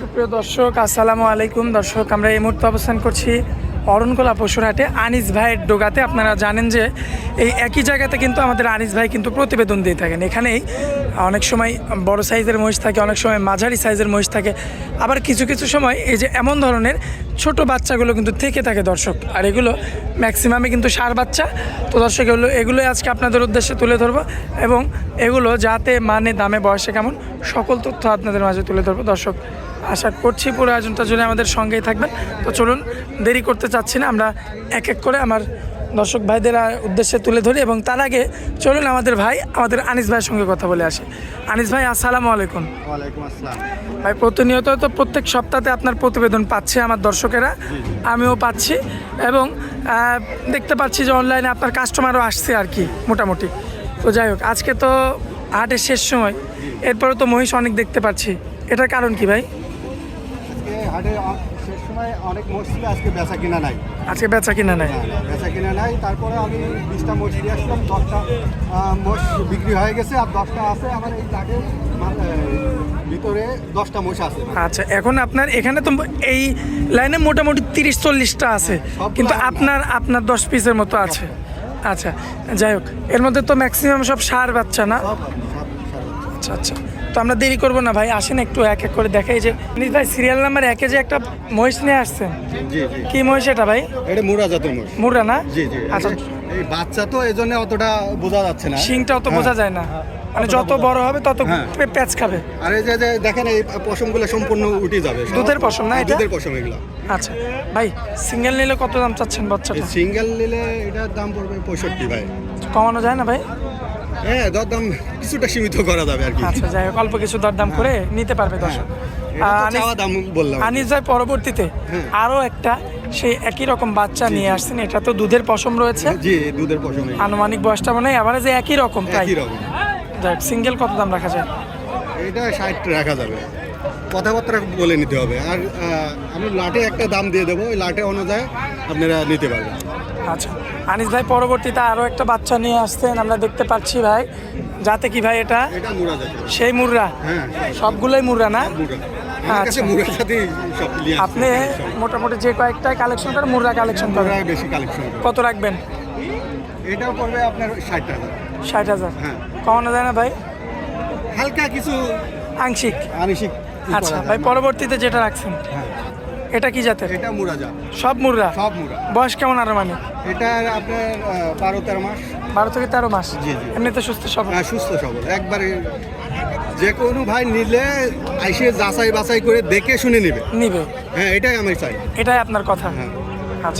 সুপ্রিয় দর্শক, আসসালামু আলাইকুম। দর্শক, আমরা এই মুহূর্তে অবস্থান করছি অরণকোলা পশুরহাটে আনিস ভাইয়ের ডোগাতে। আপনারা জানেন যে এই একই জায়গাতে কিন্তু আমাদের আনিস ভাই কিন্তু প্রতিবেদন দিয়ে থাকেন। এখানেই অনেক সময় বড় সাইজের মহিষ থাকে, অনেক সময় মাঝারি সাইজের মহিষ থাকে। আবার কিছু কিছু সময় এই যে এমন ধরনের ছোট বাচ্চাগুলো কিন্তু থেকে থাকে দর্শক। আর এগুলো ম্যাক্সিমামে কিন্তু সার বাচ্চা। তো দর্শক, এগুলো এগুলোই আজকে আপনাদের উদ্দেশ্যে তুলে ধরবো এবং এগুলো যাতে মানে দামে, বয়সে কেমন সকল তথ্য আপনাদের মাঝে তুলে ধরবো। দর্শক আশা করছি পুরো আয়োজনটা জুড়ে আমাদের সঙ্গেই থাকবেন। তো চলুন দেরি করতে চাচ্ছি না আমরা এক এক করে আমার দর্শক ভাইদের উদ্দেশ্যে তুলে ধরি এবং তার আগে চলুন আমাদের ভাই আমাদের আনিস ভাইয়ের সঙ্গে কথা বলে আসি। আনিস ভাই আসসালামু আলাইকুম। ভাই প্রতিনিয়ত তো প্রত্যেক সপ্তাহে আপনার প্রতিবেদন পাচ্ছে আমার দর্শকেরা আমিও পাচ্ছি এবং দেখতে পাচ্ছি যে অনলাইনে আপনার কাস্টমারও আসছে আর কি মোটামুটি। তো যাই হোক আজকে তো হাটের শেষ সময় এরপরে তো মহিষ অনেক দেখতে পাচ্ছি। এটার কারণ কি ভাই? হাটে শেষ সময় অনেক মোষ আজকে বেচা কিনা নাই। আজকে বেচা কিনা নাই? না, না, বেচা কিনা নাই। তারপরে আমি বিশটা দিয়ে আসলাম দশটা মোষ বিক্রি হয়ে গেছে আর দশটা আছে আমার এই লাটের ভিতরে দশটা মোষ আছে। আচ্ছা এখন আপনার এখানে তো এই লাইনে মোটামুটি তিরিশ চল্লিশটা আছে কিন্তু আপনার আপনার দশ পিসের মতো আছে। আচ্ছা যাই হোক এর মধ্যে তো ম্যাক্সিমাম সব সার বাচ্চা না। আচ্ছা আচ্ছা। তো আমরা দেরি করব না ভাই। আসেন একটু এক এক করে দেখাই যে নিজ ভাই সিরিয়াল নাম্বার একে যে একটা মহিষ নিয়ে আসছেন। কি মহিষ এটা ভাই? এটা মুরা জাতের মোষ মুরা না? জি জি। আচ্ছা। এই বাচ্চা তো এই জন্য অতটা বোঝা যাচ্ছে না। শিংটা অত বোঝা যায় না। মানে যত বড় হবে তত হ্যাঁ। প্যাচ খাবে। আর এই যে যে দেখেন এই পশমগুলো সম্পূর্ণ উঠে যাবে। দুধের পশম না এটা? দুধের পশম এগুলো। আচ্ছা। ভাই সিঙ্গেল নিলে কত দাম চাচ্ছেন বাচ্চাটা? সিঙ্গেল নিলে এটার দাম পড়বে পঁয়ষট্টি ভাই। কমানো যায় না ভাই? হ্যাঁ দর দাম কিছুটা সীমিত করা যাবে আর কি। আচ্ছা যাই হোক অল্প কিছু দরদাম করে নিতে পারবে দর্শক। চাওয়া দাম বললাম। আনিস ভাই পরবর্তীতে হ্যাঁ। আরও একটা সেই একই রকম বাচ্চা নিয়ে আসছেন। এটা তো দুধের পশম রয়েছে। জি দুধের পশম আনুমানিক বয়সটা মনে হয় আবার যে একই রকম তাই? একই রকম। যাক সিঙ্গেল কত দাম রাখা যায়? এটা ষাট রাখা যাবে। কথাবার্তা বলে নিতে হবে। আর আমি লাটে একটা দাম দিয়ে দেবো। ওই লাটে অনুযায়ী আপনারা নিতে পারবেন। আচ্ছা। আনিস ভাই পরবর্তীতে আরও একটা বাচ্চা নিয়ে আসতেন আমরা দেখতে পাচ্ছি ভাই। যাতে কি ভাই এটা? সেই মুররা হ্যাঁ। সবগুলোই মুররা না? আচ্ছা। আপনি মোটামুটি যে কয়েকটা কালেকশন করেন মুররা কালেকশন করেন? কত রাখবেন? এটাও পড়বে আপনার ষাট টাকা ষাট হাজার? হ্যাঁ। কমানো যায় না ভাই? হালকা কিছু আংশিক। আনিসিক আচ্ছা ভাই পরবর্তীতে যেটা রাখছেন? হ্যাঁ। এটা কি জাতের? এটা মুরা জাত। সব মুরা সব মুরা বয়স কেমন আর মানে? এটা আপনার বারো তেরো মাস। বারো থেকে তেরো মাস? জি, জি। এমনিতে সুস্থ সব হ্যাঁ সুস্থ সবল। একবারে যে কোনো ভাই নিলে আইসে যাচাই বাছাই করে দেখে শুনে নেবে। নিবে? হ্যাঁ এটাই আমি চাই। এটাই আপনার কথা? হ্যাঁ।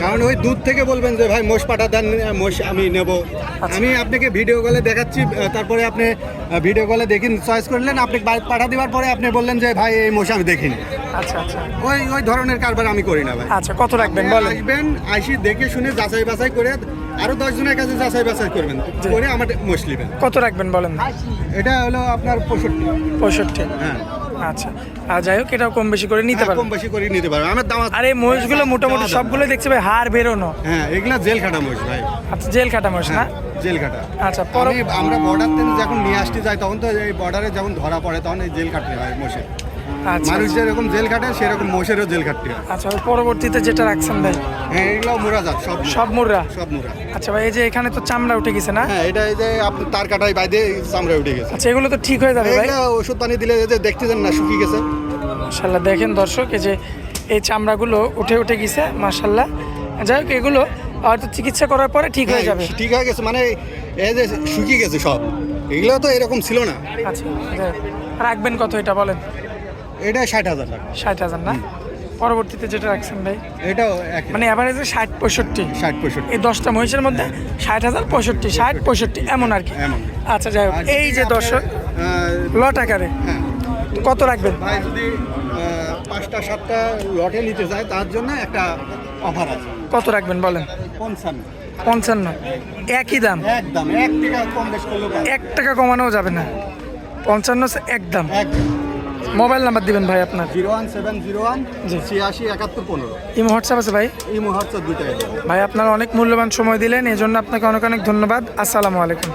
কারণ ওই দুধ থেকে বলবেন যে ভাই মোষ পাঠা দেন মোষ আমি নেব। আচ্ছা। আমি আপনাকে ভিডিও কলে দেখাচ্ছি তারপরে আপনি ভিডিও কলে দেখিন চয়েস করলেন আপনি পাঠা দেওয়ার পরে আপনি বললেন যে ভাই এই মোষ আমি দেখিনি। আচ্ছা আচ্ছা। ওই ওই ধরনের কারবার আমি করি না ভাই। আচ্ছা কত রাখবেন বলেন। আসবেন আইসি দেখে শুনে যাচাই বাছাই করে আরও দশ জনের কাছে যাচাই বাছাই করবেন। করে আমার মোষ নেবেন। কত রাখবেন বলেন? এটা হলো আপনার পঁয়ষট্টি। পঁয়ষট্টি। হ্যাঁ। আচ্ছা। আর যাই হোক এটাও কম বেশি করে নিতে পারবে। কম বেশি করে নিতে পারবে। আমার দাম আর এই মহিষগুলো মোটামুটি সবগুলো দেখছি ভাই হাড় বেরোনো। হ্যাঁ এগুলা জেল খাটা মহিষ ভাই। আচ্ছা জেল কাটা মহিষ না? হ্যাঁ জেল কাটা। আচ্ছা পরে আমরা বর্ডার থেকে যখন নিয়ে আসতে যাই তখন তো এই বর্ডারে যখন ধরা পড়ে তখন এই জেল কাটতে হয় মোষে আচ্ছা মানুষ যেরকম জেল কাটে সেরকম মোষেরও জেল কাটতে হয়। আচ্ছা পরবর্তীতে যেটা রাখছেন ভাই? হ্যাঁ এগুলো মুরা যাত সব সব মুররা সব মুরা। আচ্ছা ভাই এই যে এখানে তো চামড়া উঠে গেছে না? হ্যাঁ এটা এই যে আপনি তার কাটাই বাইদে চামড়া উঠে গেছে। আচ্ছা এগুলো তো ঠিক হয়ে যাবে ভাই? এগুলো ওষুধ পানি দিলে যে দেখতে যান না শুকিয়ে গেছে। মাসাল্লাহ দেখেন দর্শক এই যে এই চামড়াগুলো উঠে উঠে গেছে মাসাল্লাহ যাই হোক এগুলো হয়তো চিকিৎসা করার পরে ঠিক হয়ে যাবে। হ্যাঁ, ঠিক হয়ে গেছে মানে এই যে শুকিয়ে গেছে সব। এগুলো তো এরকম ছিল না। আচ্ছা রাখবেন কত এটা বলেন। এটা ষাট হাজার টাকা। ষাট হাজার না? পরবর্তীতে যেটা রাখছেন ভাই? এটাও মানে অ্যাভারেজে ষাট পঁয়ষট্টি। ষাট পঁয়ষট্টি। এই দশটা মহিষের মধ্যে ষাট হাজার পঁয়ষট্টি ষাট পঁয়ষট্টি। এমন আর কি। আচ্ছা যাই হোক। এই যে দর্শক লট আকারে। হ্যাঁ। কত রাখবেন? ভাই যদি পাঁচটা সাতটা লটে নিতে চায় তার জন্য একটা অফার আছে। কত রাখবেন বলেন? পঞ্চান্ন। পঞ্চান্ন। একই দাম? একদম। এক টাকা কম বেশ করলেও পাবে। এক টাকা কমানোও যাবে না। পঞ্চান্ন একদম একদম মোবাইল নাম্বার দিবেন ভাই আপনার? Zero one seven zero one. ছিয়াশি একাত্তর পনেরো। ইমো হোয়াটসঅ্যাপ আছে ভাই? ইমো হোয়াটসঅ্যাপ দুটাই ভাই আপনার অনেক মূল্যবান সময় দিলেন এই জন্য আপনাকে অনেক অনেক ধন্যবাদ। আসসালামু আলাইকুম।